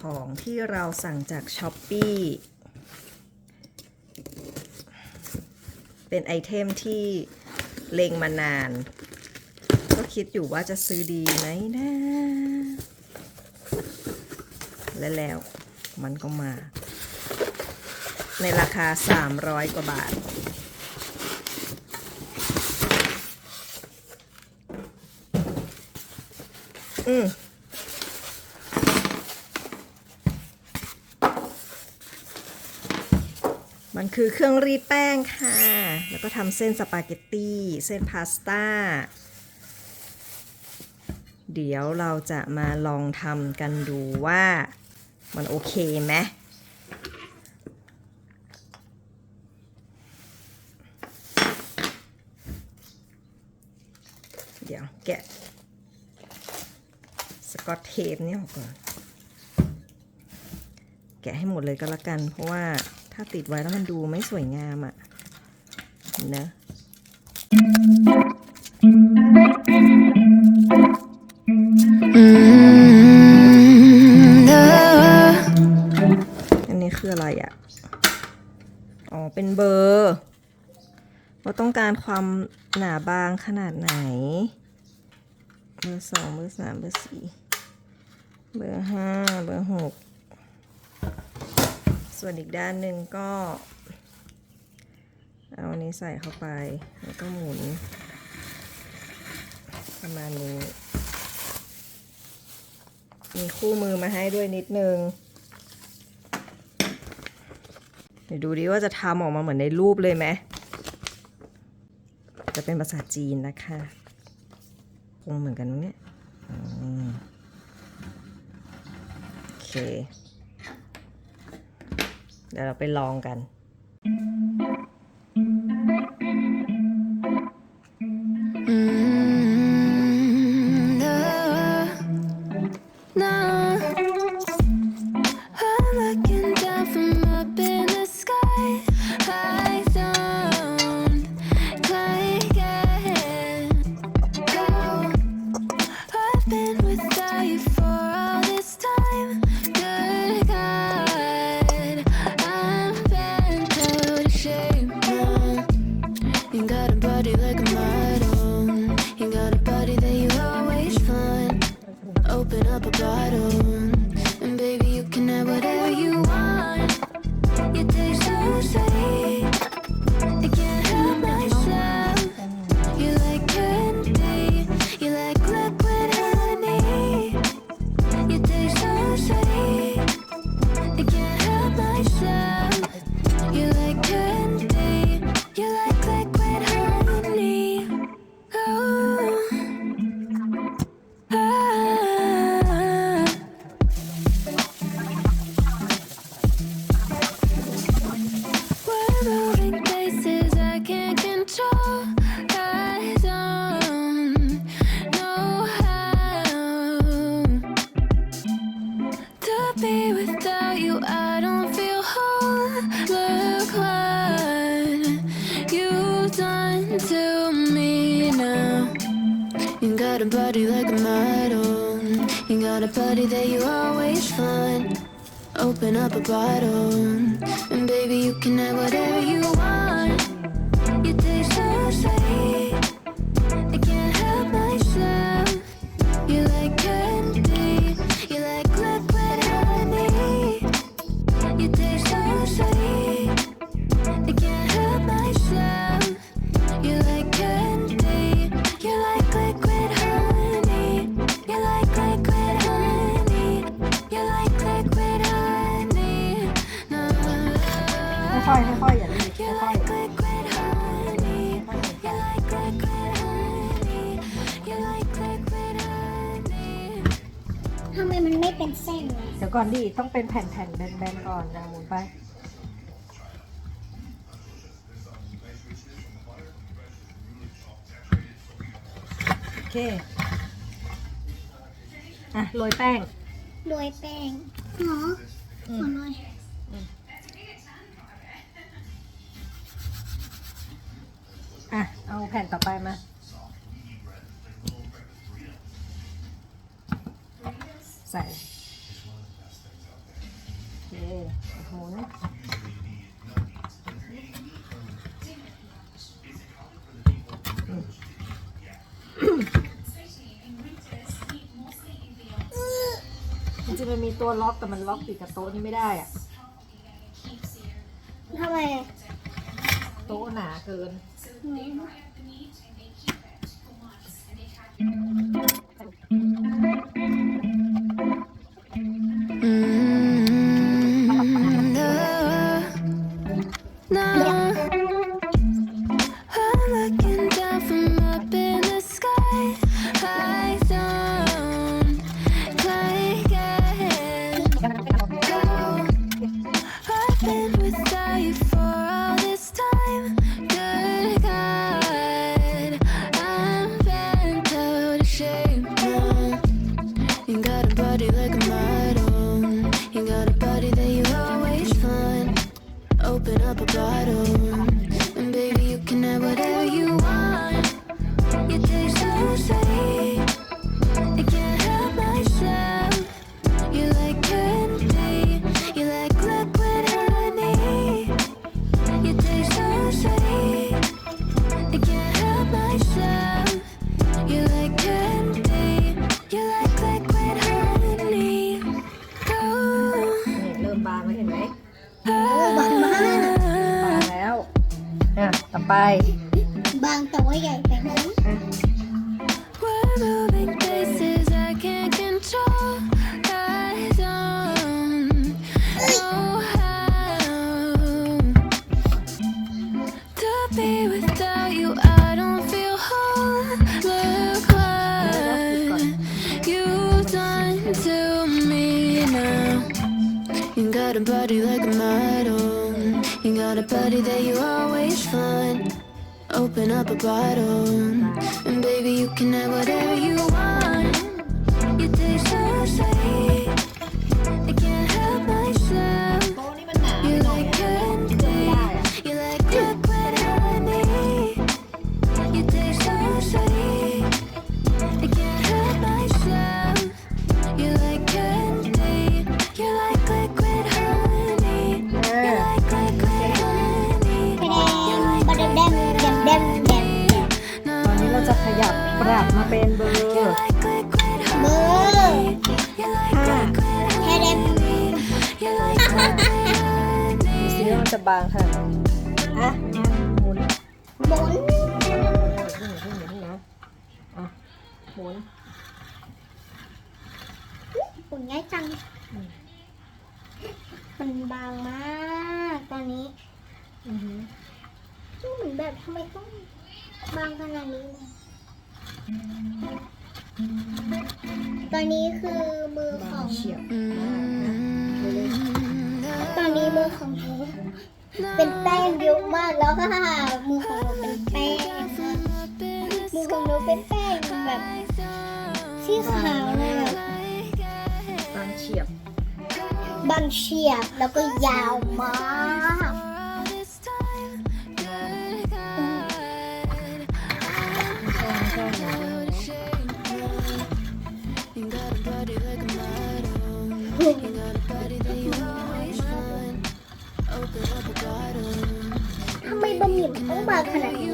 ของที่เราสั่งจากช้อปปีเป็นไอเทมที่เลงมานาน ก็คิดอยู่ว่าจะซื้อดีไหมนะ และแล้วมันก็มา ในราคา 300 กว่าบาท อืม มัน คือเครื่องรีดแป้งค่ะ แล้วก็ทำเส้นสปาเกตตี้ เส้นพาสต้า เดี๋ยวเราจะมาลองทำกันดูว่ามันโอเคไหมเดี๋ยวแกะสกอตเทปนี่ออกก่อน แกะให้หมดเลยก็แล้วกันเพราะว่า ถ้าติดไว้แล้วมันดูไม่สวยงามอะ่ะนะอันนี้คืออะไรอะ่ะ อ๋อ เป็นเบอร์ว่าต้องการความหนาบางขนาดไหน เบอร์สองเบอร์สามเบอร์สี่เบอร์ห้าเบอร์หก ส่วนอีกด้านหนึ่งก็ เอาอันนี้ใส่เข้าไป แล้วก็หมุน ประมาณนี้ มีคู่มือมาให้ด้วยนิดนึง เดี๋ยวดูดิว่าจะทำออกมาเหมือนในรูปเลยไหม จะเป็นภาษาจีนนะคะคงเหมือนกันมั้งเนี่ยโอเค เดี๋ยวเราไปลองกัน that you always find. Open up a bottle, and baby, you can have whatever you want. ก่อนดิต้องเป็นแผ่นๆแบนๆก่อนนะหมุนไป โอเค อะโรยแป้ง โรยแป้งหรอขอหน่อยอะ เอาแผ่นต่อไปมา ใส่ หมุนจริงๆมันมีตัวล็อกแต่มันล็อกติดกับโต๊ะนี่ไม่ได้อะทำไม โต๊ะหนาเกิน Mm, ไป บางแต่ว่าใหญ่ Got a buddy that you always find. Open up a bottle, and baby, you can have whatever you want. You taste so sweet, ปรับมาเป็นเบอร์เบอร์ห้าแค่แดง honey. You like liquid ดู honey. ซิว่ามันจะบางขนาดไหนอะหมุนหมุนหมุนหมุนะอะหมุนปุ่นง่ายจัง มันบางมากตอนนี้อือหือเหมือนแบบทำไมต้องบางขนาดนี้เลย ตอนนี้คือมือของ เฉียบตอนนี้มือของหนูเป็นแป้งเยอะมากแล้วค่ะ มือของหนูเป็นแป้งมือของหนูเป็นแป้งแบบสีขาวเลยบางเฉียบบางเฉียบแล้วก็ยาวมาก บะหมี่ต้องบางขนาดนี้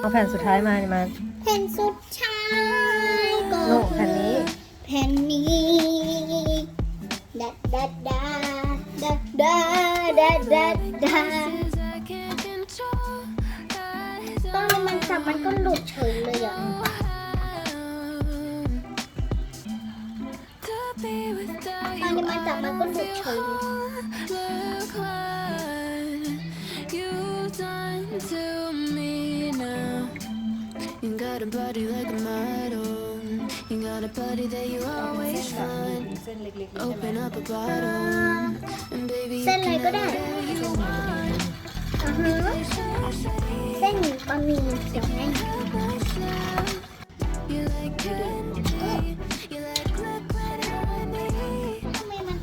เอาแผ่นสุดท้ายมาเนี่ยมา ดัดดา Places I can't control. I ตอนนี้มันจับมันก็หลุดเฉยเลยอะ To be without ตอน you, นี้มันจับมันก็หลุดเฉยเลย look what you've done to me now. You got a body like a model. You got a body that you always find. เส้นเล็กๆนี่ใช่ไหม Open up a bottle, and baby, you เส้นอะไร can ก็ have ได้ whatever you want. อือฮึ Taste so sweet, เส้นบะหมี่เดี๋ยวนั้น help myself. You like candy. You like liquid honey. ทำไมมัน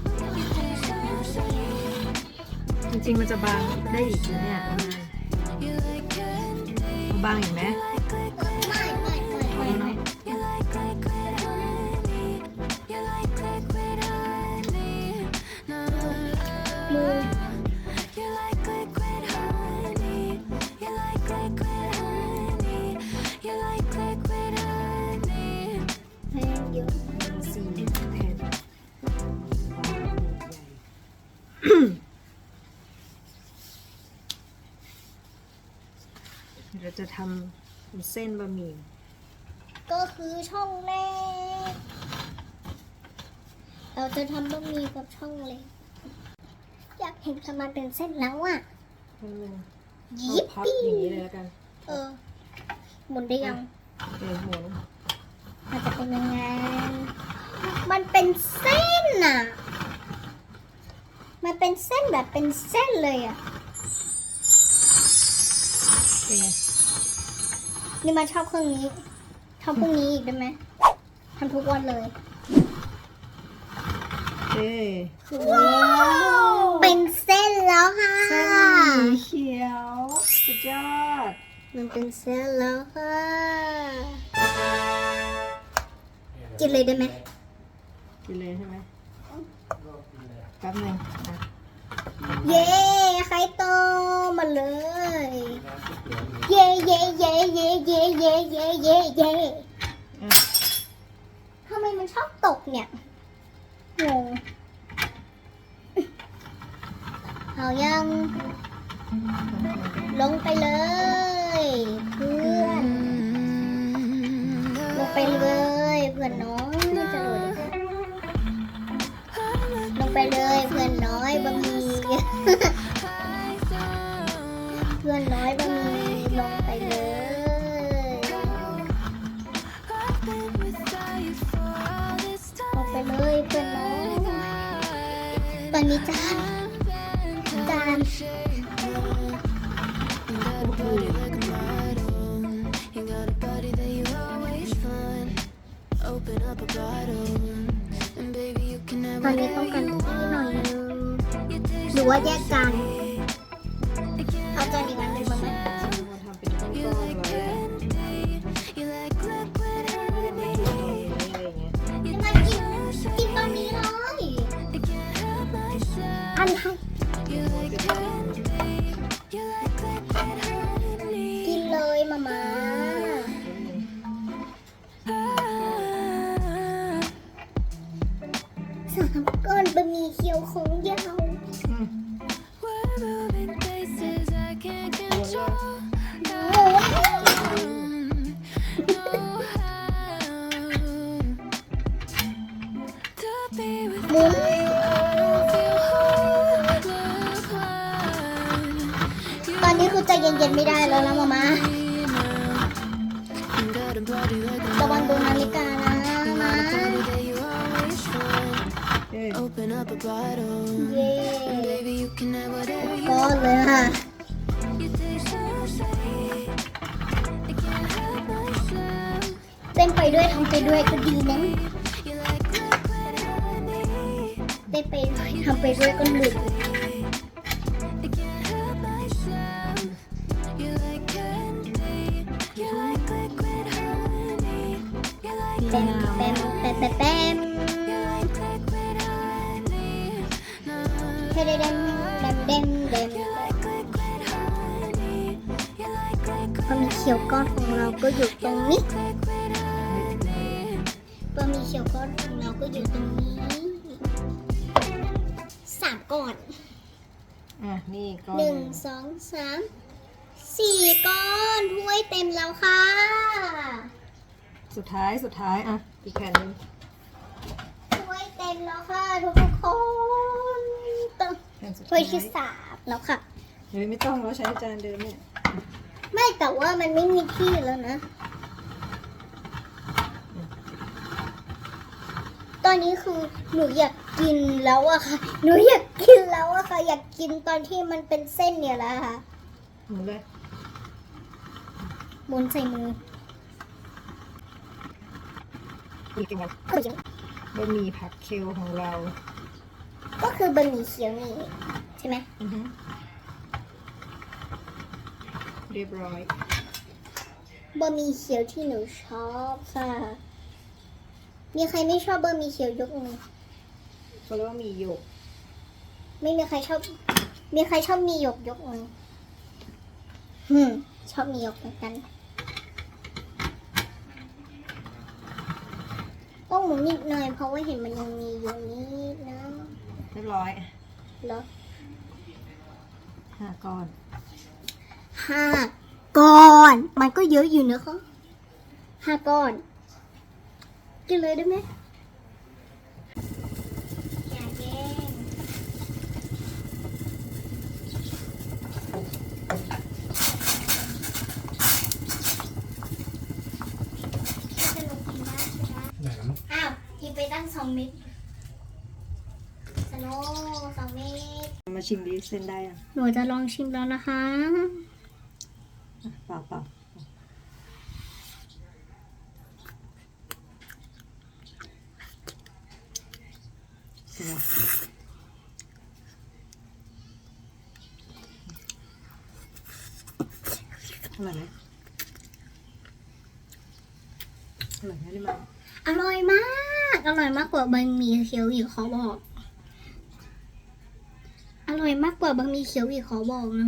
จริงๆมันจะบางได้อีกนะเนี่ย You like candy. บางอีกไหม Like เราจะทำเป็นเส้นบะหมี่ ก็คือช่องเล็ก เราจะทำบะหมี่กับช่องเล็ก อยากเห็นทำมันเป็นเส้นแล้วอะให้มันยิเอาปพับปี้อย่างนี้เลยแล้วกัน เออ หมุนได้ยังโอเคหมุนมันจะเป็นยังไง มันเป็นเส้นน่ะ มันเป็นเส้นแบบเป็นเส้นเลยอะโอเคนี่มาชอบเครื่องนี้ทำพรุ่งนี้อีกได้ไหมทำทุกวันเลยโอเคว้าวเป็นเส้นแล้วค่ะ เส้นหมี่เขียวสุดยอด มันเป็นเส้นแล้วค่ะ กินเลยได้ไหมกินเลยใช่ไหมแป๊บหนึงอะเย้ไข่โตมาเลย เย้เย้เย้เย้เย้เย้เย้เย้เย้อะทำไมมันชอบตกเนี่ยงงเอายัง ลงไปเลย เพื่อน ลงไปเลยเพื่อนน้อย เลยเพื่อนน้อยบะหมี่เพื่อนน้อยบะหมี่ลงไปเลยลงไปเลยเพื่อนน้อยตอนนี้จานจาน You got ตอนนี้ต้องกันที่หน่อยนึงหรือว่าแยกกันเอาจานอีกอันหนี่งมาไหมกินตอนนี้เลยอันให้กินเลยมามา Open up a bottle. เย้ Baby, you can have whatever you ก้อนเลยค่ะ You taste so sweet. I can't help myself. เต้นไปด้วยทำไปด้วยก็ดีนะ You like liquid honey. เต้นไปด้วยทำไปด้วยก็หลุด I like liquid honey. You like liquid บะหมี่เขียวก้อนของเราก็อยู่ตรงนี้ liquid honey. บะหมี่เขียวก้อนของเราก็อยู่ตรงนี้สามก้อนอะนี่ก้อนหนึ่งสองสามสี่ก้อนถ้วยเต็มแล้วค่ะ สุดท้ายสุดท้ายอะอีกแผ่นหนึงถ้วยเต็มแล้วค่ะทุกคนต้องแผ่น สุดถ้ท้าวยยที่สามแล้วค่ะเฮ้ยไม่ต้องเราใช้จานเดิมเนี่ยไม่แต่ว่ามันไม่มีที่แล้วนะ ตอนนี้คือหนูอยากกินแล้วอะค่ะ หนูอยากกินแล้วอะค่ะ อยากกินตอนที่มันเป็นเส้นเนี่ยแหละค่ะหมุนเลยหมุนใส่มืออีกจังหวะก็ยังบะหมี่ผักเคลของเรา ก็คือบะหมี่เขียวนี่ใช่ไหมอือฮึเรียบร้อยบะหมี่เขียวที่หนูชอบค่ะ มีใครไม่ชอบบะหมี่เขียวยกมือเขาเรียกว่าหมีหยก ไม่มีใครชอบ มีใครชอบมีหยกยกมือหืมชอบมีหยกเหมือนกันต้องหมุนนิดหน่อยเพราะว่าเห็นมันยังมีอยู่นิดนะ เรียบร้อยแล้วห้าก้อนห้าก้อน มันก็เยอะอยู่นะคะห้าก้อน กินเลยได้ไหมอย่าแย่งสนุกกินได้ใช่ไหมไหนแล้วมั้งอ้าวกินไปตั้งสองเม็ดสโนสองเม็ด มา ชิมดิเส้นได้อะหนูจะลองชิมแล้วนะคะเปล่าเปล่าเสร็จแล้วอร่อยไหมอร่อยไหมได้ไหมอร่อยมาก อร่อยมากกว่าบะหมี่เขียวอีกขอบอกอ ร่อยมากกว่าบะหมี่เขียวอีกขอบอกนะ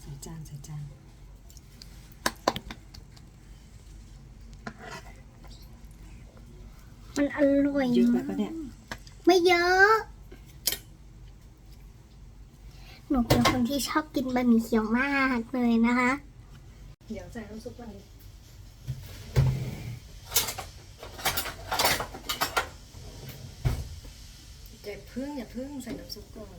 ใส่จานใส่จานมันอร่อยเยอะไปมากปะเนี่ย ไม่เยอะ หนูเป็นคนที่ชอบกินบะหมี่เขียวมากเลยนะคะ เดี๋ยวใส่น้ำซุปก่อนดิอย่า พึ่งอย่าพึ่งใส่น้ำซุปก่อน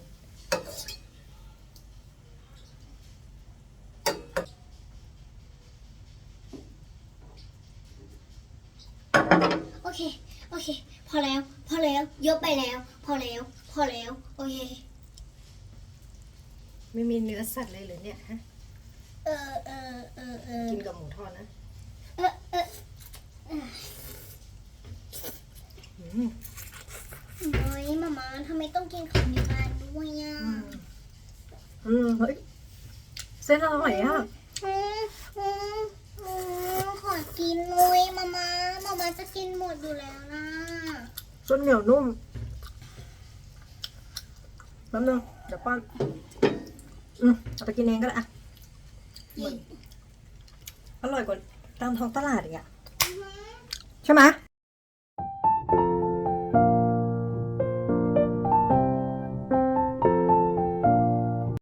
โอเค โอเค พอแล้ว พอแล้วเยอะไปแล้ว พอแล้ว พอแล้ว โอเค ไม่มีเนื้อสัตว์เลยเหรือเนี่ยฮะ เออเออเออเออกินกับหมูทอดนะเออเอออืมเฮ้ย มามาทำไมต้องกินของมีมาด้วยอะอืมเฮ้ยเส้นอร่อยอะอืมอืมอืมขอกินเลยมามามามาจะกินหมดอยู่แล้วนะส้นเหนียวนุ่มแป๊บนึงเดี๋ยวป้อนอืมเอาไปกินเองก็ได้อะอีกอร่อยกว่าตามท้องตลาดอีกอะใช่ไหม